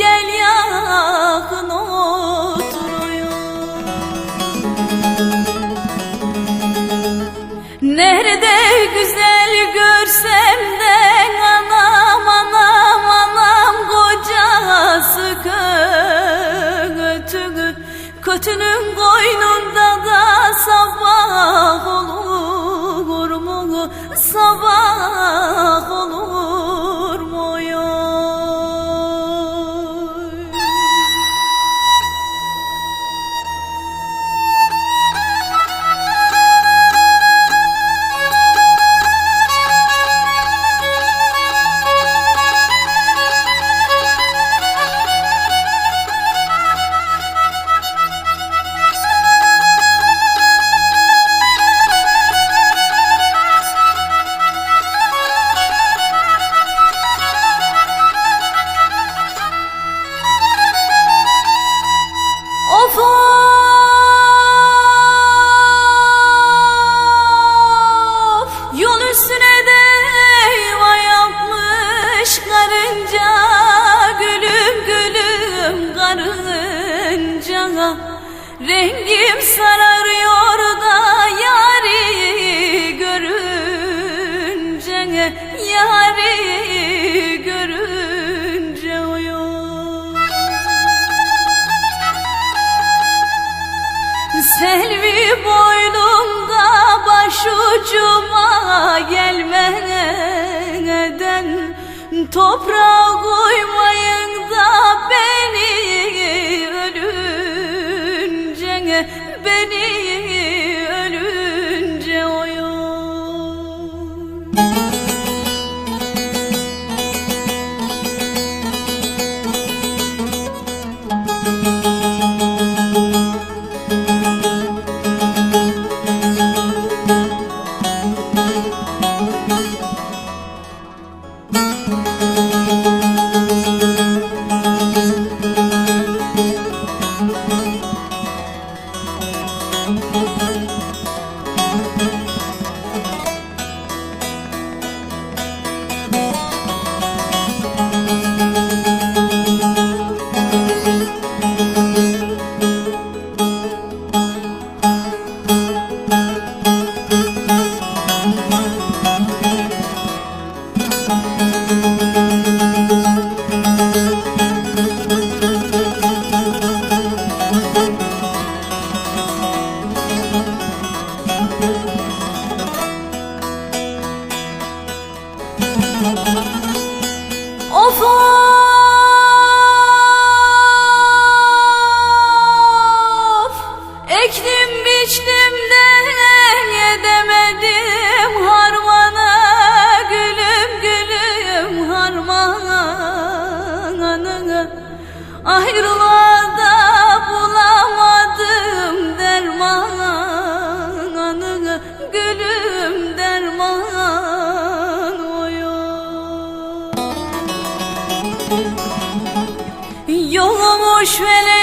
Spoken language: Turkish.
gel yakın ol. Rengim sararıyor da yari görünce Yari görünce uyum Selvi boynumda başucuma gelmeden Toprağa koyma beni boş ver